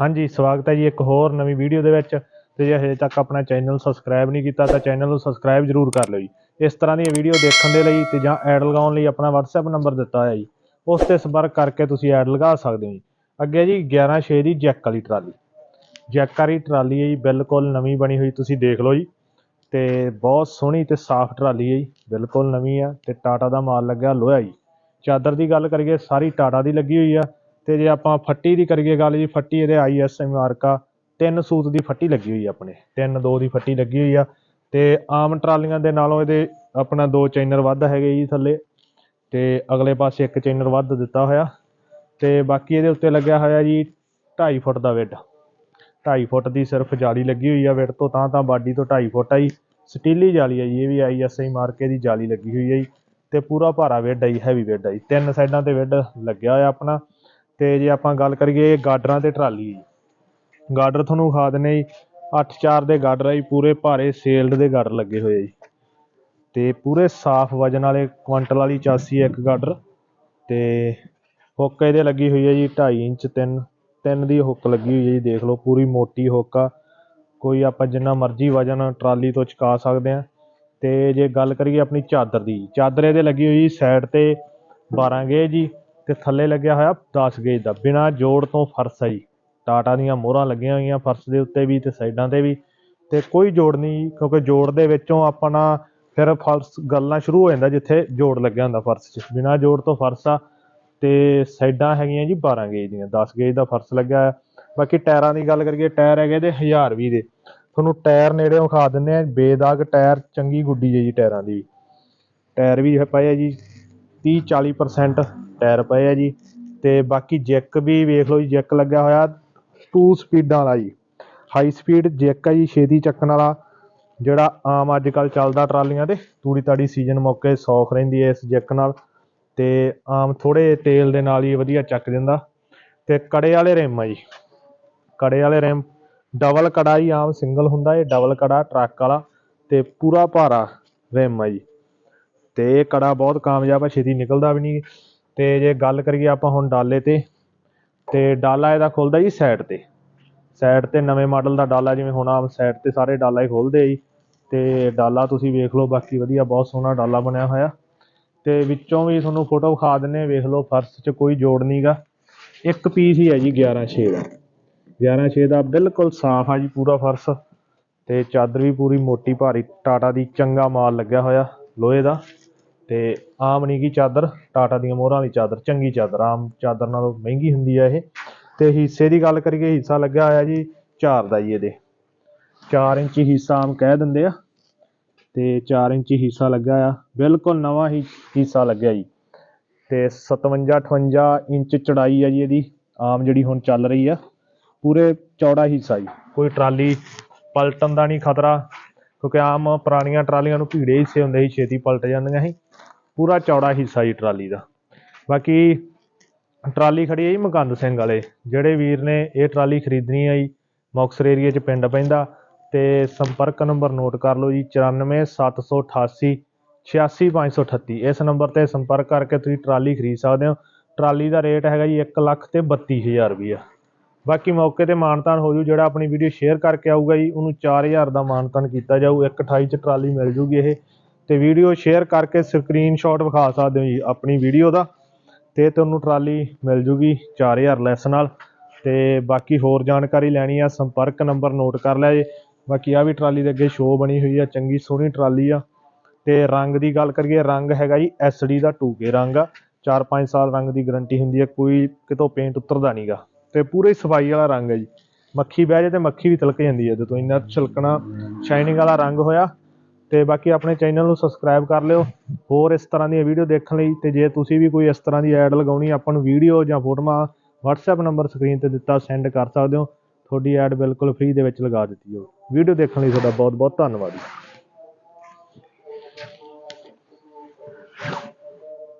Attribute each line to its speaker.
Speaker 1: ਹਾਂਜੀ, ਸਵਾਗਤ ਹੈ ਜੀ ਇੱਕ ਹੋਰ ਨਵੀਂ ਵੀਡੀਓ ਦੇ ਵਿੱਚ। ਤੇ ਜੇ ਹਜੇ ਤੱਕ ਆਪਣਾ ਚੈਨਲ ਸਬਸਕ੍ਰਾਈਬ ਨਹੀਂ ਕੀਤਾ, ਤਾਂ ਚੈਨਲ ਨੂੰ ਸਬਸਕ੍ਰਾਈਬ ਜਰੂਰ ਕਰ ਲਿਓ ਜੀ। ਇਸ ਤਰ੍ਹਾਂ ਦੀਆਂ ਵੀਡੀਓ ਦੇਖਣ ਦੇ ਲਈ ਤੇ ਜਾਂ ਐਡ ਲਗਾਉਣ ਲਈ ਆਪਣਾ WhatsApp ਨੰਬਰ ਦਿੱਤਾ ਹੋਇਆ ਜੀ। ਉਸ ਤੇ ਸੰਪਰਕ ਕਰਕੇ ਤੁਸੀਂ ਐਡ ਲਗਾ ਸਕਦੇ ਹੋ ਜੀ। ਅੱਗੇ ਜੀ 11 ਦੀ ਜੈਕ ਵਾਲੀ ਟਰਾਲੀ। ਜੈਕ ਵਾਲੀ ਟਰਾਲੀ ਹੈ ਜੀ, ਬਿਲਕੁਲ ਨਵੀਂ ਬਣੀ ਹੋਈ, ਤੁਸੀਂ ਦੇਖ ਲਓ ਜੀ। ਤੇ ਬਹੁਤ ਸੋਹਣੀ ਤੇ ਸਾਫ਼ ਟਰਾਲੀ ਹੈ ਜੀ, ਬਿਲਕੁਲ ਨਵੀਂ ਆ ਤੇ ਟਾਟਾ ਦਾ ਮਾਲ ਲੱਗਿਆ ਲੋਹਾ ਜੀ। ਚਾਦਰ ਦੀ ਗੱਲ ਕਰੀਏ, ਸਾਰੀ ਟਾਟਾ ਦੀ ਲੱਗੀ ਹੋਈ ਆ। ਤੇ ਜੇ ਆਪਾਂ ਫੱਟੀ ਦੀ ਕਰੀਏ ਗੱਲ ਜੀ, ਫੱਟੀ ਇਹਦੇ ਆਈਐਸਐਮ ਮਾਰਕਾ ਤਿੰਨ ਸੂਤ ਦੀ ਫੱਟੀ ਲੱਗੀ ਹੋਈ ਆ ਆਪਣੇ, ਤਿੰਨ ਦੋ ਦੀ ਫੱਟੀ ਲੱਗੀ ਹੋਈ ਆ, ਤੇ ਆਮ ਟਰਾਲੀਆਂ ਦੇ ਨਾਲੋਂ ਇਹਦੇ ਆਪਣਾ ਦੋ ਚੈਨਰ ਵੱਧ ਹੈਗੇ ਜੀ ਥੱਲੇ, ਤੇ ਅਗਲੇ ਪਾਸੇ ਇੱਕ ਚੈਨਰ ਵੱਧ ਦਿੱਤਾ ਹੋਇਆ, ਤੇ ਬਾਕੀ ਇਹਦੇ ਉੱਤੇ ਲੱਗਿਆ ਹੋਇਆ ਜੀ 2.5 ਫੁੱਟ ਦਾ ਵਿੱਡ। 2.5 ਫੁੱਟ ਦੀ ਸਿਰਫ ਜਾਲੀ ਲੱਗੀ ਹੋਈ ਆ ਵਿੱਡ ਤੋਂ, ਤਾਂ ਤਾਂ ਬਾਡੀ ਤੋਂ 2.5 ਫੁੱਟ ਆ ਜੀ, ਸਟੀਲੀ ਜਾਲੀ ਆ ਜੀ, ਇਹ ਵੀ ਆਈਐਸਆਈ ਮਾਰਕੇ ਦੀ ਜਾਲੀ ਲੱਗੀ ਹੋਈ ਆ ਜੀ, ਤੇ ਪੂਰਾ ਭਾਰਾ ਵਿੱਡ ਆ ਜੀ ਹੈਵੀ ਵਿੱਡ ਆ ਜੀ, ਤਿੰਨ ਸਾਈਡਾਂ ਤੇ ਵਿੱਡ ਲੱਗਿਆ ਹੋਇਆ ਆਪਣਾ ਅਤੇ ਜੇ ਆਪਾਂ ਗੱਲ ਕਰੀਏ ਗਾਡਰਾਂ ਅਤੇ ਟਰਾਲੀ ਜੀ ਗਾਡਰ ਤੁਹਾਨੂੰ ਵਿਖਾ ਦਿੰਨੇ ਜੀ। 8-4 ਦੇ ਗਾਡਰ ਆ ਜੀ, ਪੂਰੇ ਭਾਰੇ ਸੇਲਡ ਦੇ ਗਾਡਰ ਲੱਗੇ ਹੋਏ ਜੀ। ਅਤੇ ਪੂਰੇ ਸਾਫ਼ ਵਜਨ ਵਾਲੇ ਕੁਆਂਟਲ ਵਾਲੀ ਚਾਸੀ ਹੈ ਇੱਕ ਗਾਡਰ। ਅਤੇ ਹੁੱਕ ਇਹਦੇ ਲੱਗੀ ਹੋਈ ਹੈ ਜੀ ਢਾਈ ਇੰਚ, ਤਿੰਨ ਤਿੰਨ ਦੀ ਹੁੱਕ ਲੱਗੀ ਹੋਈ ਹੈ ਜੀ, ਦੇਖ ਲਓ ਪੂਰੀ ਮੋਟੀ ਹੁੱਕ ਆ। ਕੋਈ ਆਪਾਂ ਜਿੰਨਾ ਮਰਜ਼ੀ ਵਜਨ ਟਰਾਲੀ ਤੋਂ ਚੁਕਾ ਸਕਦੇ ਹਾਂ। ਅਤੇ ਜੇ ਗੱਲ ਕਰੀਏ ਆਪਣੀ ਚਾਦਰ ਦੀ, ਚਾਦਰ ਇਹਦੇ ਲੱਗੀ ਹੋਈ ਸਾਈਡ ਤੇ 12 ਗੇਜ ਜੀ। ਤੇ ਥੱਲੇ ਲੱਗਿਆ ਹੋਇਆ 10 ਗੇਜ ਦਾ। ਬਿਨਾ ਜੋੜ ਤੋਂ ਫਰਸ਼ ਹੈ ਜੀ। ਟਾਟਾ ਦੀਆਂ ਮੋਹਰਾਂ ਲੱਗੀਆਂ ਹੋਈਆਂ ਫਰਸ਼ ਦੇ ਉੱਤੇ ਵੀ ਤੇ ਸਾਈਡਾਂ ਤੇ ਵੀ। ਤੇ ਕੋਈ ਜੋੜ ਨਹੀਂ ਕਿਉਂਕਿ ਜੋੜ ਦੇ ਵਿੱਚੋਂ ਆਪਣਾ ਫਿਰ ਫਰਸ਼ ਗੱਲਾਂ ਸ਼ੁਰੂ ਹੋ ਜਾਂਦਾ ਜਿੱਥੇ ਜੋੜ ਲੱਗਿਆ ਹੁੰਦਾ ਫਰਸ਼ 'ਚ। ਬਿਨਾ ਜੋੜ ਤੋਂ ਫਰਸ਼ ਆ ਤੇ ਸਾਈਡਾਂ ਹੈਗੀਆਂ ਜੀ 12 ਗੇਜ ਦੀਆਂ। 10 ਗੇਜ ਦਾ ਫਰਸ਼ ਲੱਗਿਆ ਹੋਇਆ। ਬਾਕੀ ਟਾਇਰਾਂ ਦੀ ਗੱਲ ਕਰੀਏ, ਟਾਇਰ ਹੈਗੇ ਇਹਦੇ 1020 ਦੇ। ਤੁਹਾਨੂੰ ਟਾਇਰ ਨੇੜੇ ਵਿਖਾ ਦਿੰਨੇ ਆ ਬੇਦਾਗ ਟਾਇਰ, ਚੰਗੀ ਗੁੱਡੀ ਹੈ ਜੀ ਟਾਇਰਾਂ ਦੀ। ਟਾਇਰ ਵੀ ਪਏ ਆ ਜੀ 30 40% ਟਾਇਰ ਪਏ ਆ ਜੀ। ਤੇ ਬਾਕੀ ਜੈਕ ਵੀ ਵੇਖ ਲਓ ਜੀ, ਜੈਕ ਲੱਗਿਆ ਹੋਇਆ। ਟੂ ਸਪੀਡਾਂ ਵਾਲਾ ਜੀ। ਹਾਈ ਸਪੀਡ ਜੈਕ ਆ ਜੀ, ਛੇਤੀ ਚੱਕਣ ਵਾਲਾ। ਜਿਹੜਾ ਆਮ ਅੱਜ ਕੱਲ ਚੱਲਦਾ ਟਰਾਲੀਆਂ ਤੇ, ਤੂੜੀ ਤਾੜੀ ਸੀਜ਼ਨ ਮੌਕੇ ਸੌਖ ਰਹਿੰਦੀ ਹੈ ਇਸ ਜੈਕ ਨਾਲ। ਤੇ ਆਮ ਥੋੜੇ ਤੇਲ ਦੇ ਨਾਲ ਹੀ ਵਧੀਆ ਚੱਕ ਜਾਂਦਾ ਤੇ ਕੜੇ ਵਾਲੇ ਰਿਮ ਆ ਜੀ। ਕੜੇ ਵਾਲੇ ਰਿਮ। ਡਬਲ ਕੜਾ ਹੀ ਆਮ ਸਿੰਗਲ ਹੁੰਦਾ ਇਹ, ਡਬਲ ਕੜਾ, ਟਰੱਕ ਵਾਲਾ। ਤੇ ਪੂਰਾ ਭਾਰਾ ਰਿਮ ਆ ਜੀ। ਤੇ ਇਹ ਕੜਾ ਬਹੁਤ ਕਾਮਯਾਬ ਆ, ਛੇਤੀ ਨਿਕਲਦਾ ਵੀ ਨਹੀਂ। ਤੇ ਜੇ ਗੱਲ ਕਰੀਏ ਆਪਾਂ ਹੁਣ ਡਾਲੇ ਤੇ ਤੇ ਡਾਲਾ ਇਹਦਾ ਖੁੱਲਦਾ ਜੀ ਸਾਈਡ ਤੇ। ਸਾਈਡ ਤੇ ਨਵੇਂ ਮਾਡਲ ਦਾ ਡਾਲਾ ਜਿਵੇਂ ਹੁਣ ਆਮ ਸਾਈਡ ਤੇ ਸਾਰੇ ਡਾਲਾ ਹੀ ਖੋਲਦੇ ਆ ਜੀ। ਤੇ ਡਾਲਾ ਤੁਸੀਂ ਵੇਖ ਲਓ, ਬਾਕੀ ਵਧੀਆ ਬਹੁਤ ਸੋਹਣਾ ਡਾਲਾ ਬਣਿਆ ਹੋਇਆ। ਤੇ ਵਿੱਚੋਂ ਵੀ ਤੁਹਾਨੂੰ ਫੋਟੋ ਵਿਖਾ ਦਿੰਨੇ ਵੇਖ ਲਓ, ਫਰਸ਼ 'ਚ ਕੋਈ ਜੋੜ ਨਹੀਂਗਾ ਇੱਕ ਪੀਸ ਹੀ ਹੈ ਜੀ 11 6 ਦਾ। 11 6 ਦਾ ਬਿਲਕੁਲ ਸਾਫ਼ ਆ ਜੀ ਪੂਰਾ ਫਰਸ਼। ਤੇ ਚਾਦਰ ਵੀ ਪੂਰੀ ਮੋਟੀ ਭਾਰੀ, ਟਾਟਾ ਦੀ ਚੰਗਾ ਮਾਲ ਲੱਗਿਆ ਹੋਇਆ ਲੋਹੇ ਦਾ। ਤੇ ਆਮ ਨਹੀਂ ਕੀ ਚਾਦਰ, ਟਾਟਾ ਦੀਆਂ ਮੋਹਰਾਂ ਵਾਲੀ ਚਾਦਰ, ਚੰਗੀ ਚਾਦਰ, ਆਮ ਚਾਦਰ ਨਾਲੋਂ ਮਹਿੰਗੀ ਹੁੰਦੀ ਹੈ ਇਹ। ਤੇ ਹਿੱਸੇ ਦੀ ਗੱਲ ਕਰੀਏ, ਹਿੱਸਾ ਲੱਗਿਆ ਹੋਇਆ ਜੀ 4 ਦਾ ਜੀ ਇਹਦੇ। 4 ਇੰਚੀ ਹਿੱਸਾ ਆਮ ਕਹਿ ਦਿੰਦੇ ਆ। ਤੇ 4 ਇੰਚੀ ਹਿੱਸਾ ਲੱਗਾ ਆ, ਬਿਲਕੁਲ ਨਵਾਂ ਹੀ ਹਿੱਸਾ ਲੱਗਿਆ ਜੀ। ਤੇ 57 58 ਇੰਚ ਚੜਾਈ ਆ ਜੀ ਇਹਦੀ, ਆਮ ਜਿਹੜੀ ਹੁਣ ਚੱਲ ਰਹੀ ਆ, ਪੂਰੇ ਚੌੜਾ ਹਿੱਸਾ ਜੀ। ਕੋਈ ਟਰਾਲੀ ਪਲਟਣ ਦਾ ਨਹੀਂ ਖਤਰਾ, ਕਿਉਂਕਿ ਆਮ ਪੁਰਾਣੀਆਂ ਟਰਾਲੀਆਂ ਨੂੰ ਭੀੜੇ ਹਿੱਸੇ ਹੁੰਦੇ ਸੀ, ਛੇਤੀ ਪਲਟ ਜਾਂਦੀਆਂ ਸੀ। ਪੂਰਾ ਚੌੜਾ ਹਿੱਸਾ ਜੀ ਟਰਾਲੀ ਦਾ। ਬਾਕੀ ਟਰਾਲੀ ਖੜੀ ਹੈ ਜੀ ਮਕੰਦ ਸਿੰਘ ਵਾਲੇ, ਜਿਹੜੇ ਵੀਰ ਨੇ ਇਹ ਟਰਾਲੀ ਖਰੀਦਣੀ ਹੈ ਜੀ, ਮੁਕਤਸਰ ਏਰੀਆ 'ਚ ਪਿੰਡ ਪੈਂਦਾ ਤੇ ਸੰਪਰਕ ਨੰਬਰ ਨੋਟ ਕਰ ਲਓ ਜੀ 94788 86538 ਇਸ ਨੰਬਰ ਤੇ ਸੰਪਰਕ ਕਰਕੇ ਤੁਸੀਂ ਟਰਾਲੀ ਖਰੀਦ ਸਕਦੇ ਹੋ। ਟਰਾਲੀ ਦਾ ਰੇਟ ਹੈਗਾ ਜੀ 1 ਲੱਖ ਤੇ 32000 ਰੁਪਈਆ। ਬਾਕੀ ਮੌਕੇ ਤੇ ਮਾਨਤਾਨ ਹੋ ਜੂ, ਜਿਹੜਾ ਆਪਣੀ ਵੀਡੀਓ ਸ਼ੇਅਰ ਕਰਕੇ ਆਊਗਾ ਜੀ, ਉਹਨੂੰ 4000 ਦਾ ਮਾਨਤਾਨ ਕੀਤਾ ਜਾਊ 128 ਚ ਟਰਾਲੀ ਮਿਲ ਜੂਗੀ ਇਹ। ਤੇ ਵੀਡੀਓ ਸ਼ੇਅਰ ਕਰਕੇ ਸਕਰੀਨਸ਼ਾਟ ਵਿਖਾ ਸਕਦੇ ਹੋ ਜੀ ਆਪਣੀ ਵੀਡੀਓ ਦਾ। ਤੇ ਤੁਹਾਨੂੰ ਟਰਾਲੀ ਮਿਲ ਜੂਗੀ 4000 ਲੈਸ ਨਾਲ। ਤੇ ਬਾਕੀ ਹੋਰ ਜਾਣਕਾਰੀ ਲੈਣੀ ਆ, ਸੰਪਰਕ ਨੰਬਰ ਨੋਟ ਕਰ ਲਿਆ ਜੀ। ਬਾਕੀ ਆ ਵੀ ਟਰਾਲੀ ਦੇ ਅੱਗੇ ਸ਼ੋਅ ਬਣੀ ਹੋਈ ਆ, ਚੰਗੀ ਸੋਹਣੀ ਟਰਾਲੀ ਆ। ਤੇ ਰੰਗ ਦੀ ਗੱਲ ਕਰੀਏ, ਰੰਗ ਹੈਗਾ ਜੀ ਐਸਡੀ ਦਾ 2K ਰੰਗ ਆ। 4-5 ਸਾਲ ਰੰਗ ਦੀ ਗਾਰੰਟੀ ਹੁੰਦੀ ਹੈ ਕੋਈ ਕਿਤੋਂ ਪੇਂਟ ਉਤਰਦਾ ਨਹੀਂਗਾ ਤੇ ਪੂਰੇ ਸਫ਼ਾਈ ਵਾਲਾ ਰੰਗ ਹੈ ਜੀ। ਮੱਖੀ ਬਹਿ ਜਾਏ ਤੇ ਮੱਖੀ ਵੀ ਤਿਲਕ ਜਾਂਦੀ ਹੈ ਜਦੋਂ ਇੰਨਾ ਛਲਕਣਾ ਸ਼ਾਈਨਿੰਗ ਵਾਲਾ ਰੰਗ ਹੋਇਆ। ਤੇ ਬਾਕੀ ਆਪਣੇ ਚੈਨਲ ਨੂੰ ਸਬਸਕ੍ਰਾਈਬ ਕਰ ਲਿਓ। ਹੋਰ ਇਸ ਤਰ੍ਹਾਂ ਦੀਆਂ ਵੀਡੀਓ ਦੇਖਣ ਲਈ ਤੇ ਜੇ ਤੁਸੀਂ ਵੀ ਕੋਈ ਇਸ ਤਰ੍ਹਾਂ ਦੀ ਐਡ ਲਗਾਉਣੀ ਆਪਾਂ ਨੂੰ ਵੀਡੀਓ ਜਾਂ ਫੋਟੋਆਂ WhatsApp ਨੰਬਰ ਸਕਰੀਨ ਤੇ ਦਿੱਤਾ ਸੈਂਡ ਕਰ ਸਕਦੇ ਹੋ। ਤੁਹਾਡੀ ਐਡ ਬਿਲਕੁਲ ਫ੍ਰੀ ਦੇ ਵਿੱਚ ਲਗਾ ਦਿੱਤੀ ਜਾਊ। ਵੀਡੀਓ ਦੇਖਣ ਲਈ ਤੁਹਾਡਾ ਬਹੁਤ ਬਹੁਤ ਧੰਨਵਾਦ ਜੀ।